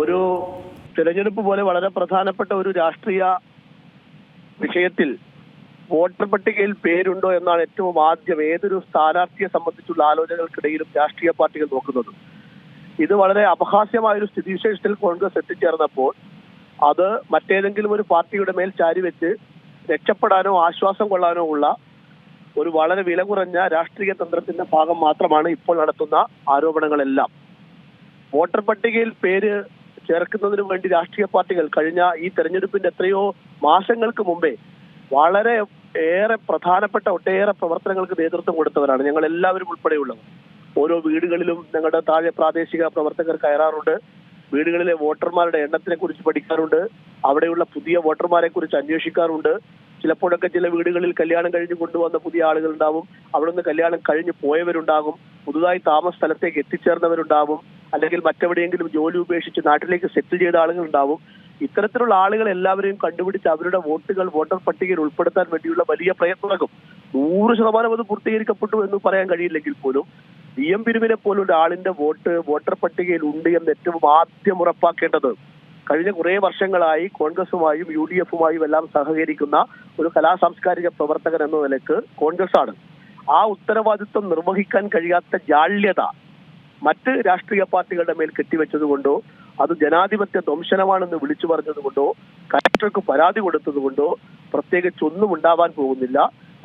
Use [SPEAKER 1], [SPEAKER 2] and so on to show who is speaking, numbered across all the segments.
[SPEAKER 1] ഒരു തിരഞ്ഞെടുപ്പ് പോലെ വളരെ പ്രധാനപ്പെട്ട ഒരു രാഷ്ട്രീയ വിഷയത്തിൽ വോട്ടർ പട്ടികയിൽ പേരുണ്ടോ എന്നാണ് ഏറ്റവും ആദ്യം ഏതൊരു സ്ഥാനാർത്ഥിയെ സംബന്ധിച്ചുള്ള ആലോചനകൾക്കിടയിലും രാഷ്ട്രീയ പാർട്ടികൾ നോക്കുന്നത് ഇത് വളരെ അപഹാസ്യമായ ഒരു സ്ഥിതിവിശേഷത്തിൽ കോൺഗ്രസ് എത്തിച്ചേർന്നപ്പോൾ അത് മറ്റേതെങ്കിലും ഒരു പാർട്ടിയുടെ മേൽ ചാരിവെച്ച് രക്ഷപ്പെടാനോ ആശ്വാസം കൊള്ളാനോ ഉള്ള ഒരു വളരെ വില കുറഞ്ഞ രാഷ്ട്രീയ തന്ത്രത്തിന്റെ ഭാഗം മാത്രമാണ് ഇപ്പോൾ നടത്തുന്ന ആരോപണങ്ങളെല്ലാം വോട്ടർ പട്ടികയിൽ പേര് ചേർക്കുന്നതിനു വേണ്ടി രാഷ്ട്രീയ പാർട്ടികൾ കഴിഞ്ഞ ഈ തെരഞ്ഞെടുപ്പിന്റെ എത്രയോ മാസങ്ങൾക്ക് മുമ്പേ വളരെ ഏറെ പ്രധാനപ്പെട്ട ഒട്ടേറെ പ്രവർത്തനങ്ങൾക്ക് നേതൃത്വം കൊടുത്തവരാണ് ഞങ്ങൾ എല്ലാവരും ഉൾപ്പെടെയുള്ളവർ ഓരോ വീടുകളിലും ഞങ്ങളുടെ താഴെ പ്രാദേശിക പ്രവർത്തകർ കയറാറുണ്ട് വീടുകളിലെ വോട്ടർമാരുടെ എണ്ണത്തിനെ കുറിച്ച് പഠിക്കാറുണ്ട് അവിടെയുള്ള പുതിയ വോട്ടർമാരെ കുറിച്ച് അന്വേഷിക്കാറുണ്ട് ചിലപ്പോഴൊക്കെ ചില വീടുകളിൽ കല്യാണം കഴിഞ്ഞ് കൊണ്ടുവന്ന പുതിയ ആളുകൾ ഉണ്ടാവും അവിടെ നിന്ന് കല്യാണം കഴിഞ്ഞ് പോയവരുണ്ടാകും പുതുതായി താമസ സ്ഥലത്തേക്ക് എത്തിച്ചേർന്നവരുണ്ടാവും അല്ലെങ്കിൽ മറ്റെവിടെയെങ്കിലും ജോലി ഉപേക്ഷിച്ച് നാട്ടിലേക്ക് സെറ്റിൽ ചെയ്ത ആളുകൾ ഉണ്ടാവും ഇത്തരത്തിലുള്ള ആളുകൾ എല്ലാവരെയും കണ്ടുപിടിച്ച് അവരുടെ വോട്ടുകൾ വോട്ടർ പട്ടികയിൽ ഉൾപ്പെടുത്താൻ വേണ്ടിയുള്ള വലിയ പ്രയത്നം നൂറ് ശതമാനം അത് പൂർത്തീകരിക്കപ്പെട്ടു എന്ന് പറയാൻ കഴിയില്ലെങ്കിൽ പോലും വി എം പിരുവിനെ പോലുള്ള ആളിന്റെ വോട്ട് വോട്ടർ പട്ടികയിൽ ഉണ്ട് എന്ന് ഏറ്റവും ആദ്യം ഉറപ്പാക്കേണ്ടത് കഴിഞ്ഞ കുറേ വർഷങ്ങളായി കോൺഗ്രസുമായും യു ഡി എഫുമായും എല്ലാം സഹകരിക്കുന്ന ഒരു കലാ സാംസ്കാരിക പ്രവർത്തകൻ എന്ന നിലക്ക് കോൺഗ്രസ് ആണ് ആ ഉത്തരവാദിത്വം നിർവഹിക്കാൻ കഴിയാത്ത ജാള്യത മറ്റ് രാഷ്ട്രീയ പാർട്ടികളുടെ മേൽ കെട്ടിവെച്ചതുകൊണ്ടോ അത് ജനാധിപത്യ ദംശനമാണെന്ന് വിളിച്ചു പറഞ്ഞതുകൊണ്ടോ കലക്ടർക്ക് പരാതി കൊടുത്തതുകൊണ്ടോ പ്രത്യേകിച്ച് ഒന്നും ഉണ്ടാവാൻ പോകുന്നില്ല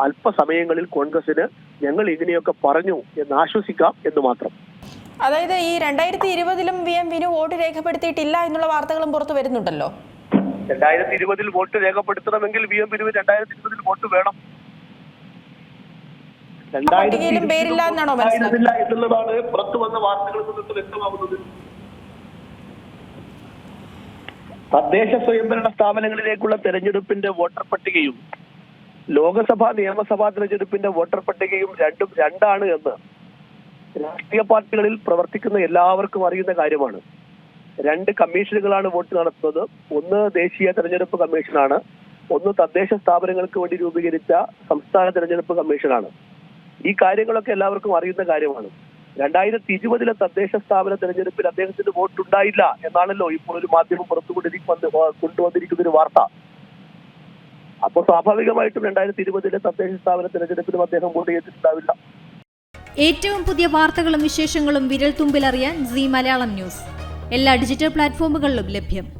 [SPEAKER 1] അല്പസമയങ്ങളിൽ കോൺഗ്രസിന് ഞങ്ങൾ ഇങ്ങനെയൊക്കെ പറഞ്ഞു എന്ന് ആശ്വസിക്കാം എന്ന് മാത്രം
[SPEAKER 2] അതായത് ഈ രണ്ടായിരത്തി ഇരുപതിലും വി എം വിനു വോട്ട് രേഖപ്പെടുത്തിയിട്ടില്ല എന്നുള്ള വാർത്തകളും പുറത്തു വരുന്നുണ്ടല്ലോ
[SPEAKER 1] രണ്ടായിരത്തി ഇരുപതിൽ വോട്ട് രേഖപ്പെടുത്തണമെങ്കിൽ വി എം വിനു രണ്ടായിരത്തി ഇരുപതിൽ വോട്ട് വേണം തദ്ദേശ സ്വയംഭരണ സ്ഥാപനങ്ങളിലേക്കുള്ള തെരഞ്ഞെടുപ്പിന്റെ വോട്ടർ പട്ടികയും ലോകസഭാ നിയമസഭാ തെരഞ്ഞെടുപ്പിന്റെ വോട്ടർ പട്ടികയും രണ്ടും രണ്ടാണ് എന്ന് രാഷ്ട്രീയ പാർട്ടികളിൽ പ്രവർത്തിക്കുന്ന എല്ലാവർക്കും അറിയുന്ന കാര്യമാണ് രണ്ട് കമ്മീഷനുകളാണ് വോട്ട് നടത്തുന്നത് ഒന്ന് ദേശീയ തെരഞ്ഞെടുപ്പ് കമ്മീഷനാണ് ഒന്ന് തദ്ദേശ സ്ഥാപനങ്ങൾക്ക് വേണ്ടി രൂപീകരിച്ച സംസ്ഥാന തെരഞ്ഞെടുപ്പ് കമ്മീഷനാണ് ഈ കാര്യങ്ങളൊക്കെ എല്ലാവർക്കും അറിയുന്ന കാര്യമാണ് രണ്ടായിരത്തി ഇരുപതിലെ തദ്ദേശ സ്ഥാപന തെരഞ്ഞെടുപ്പിൽ അദ്ദേഹത്തിന് ഉണ്ടായില്ല എന്നാണല്ലോ ഇപ്പോൾ ഒരു മാധ്യമം പുറത്തുകൊണ്ടിരിക്കുന്ന കൊണ്ടുവന്നിരിക്കുന്ന ഒരു വാർത്ത അപ്പോൾ സ്വാഭാവികമായിട്ടും രണ്ടായിരത്തി ഇരുപതിലെ തദ്ദേശ സ്ഥാപന തെരഞ്ഞെടുപ്പിലും അദ്ദേഹം വോട്ട് ചെയ്തിട്ടുണ്ടാവില്ല
[SPEAKER 3] ഏറ്റവും പുതിയ വാർത്തകളും വിശേഷങ്ങളും വിരൽ തുമ്പിലറിയാൻ സി മലയാളം ന്യൂസ് എല്ലാ ഡിജിറ്റൽ പ്ലാറ്റ്ഫോമുകളിലും ലഭ്യം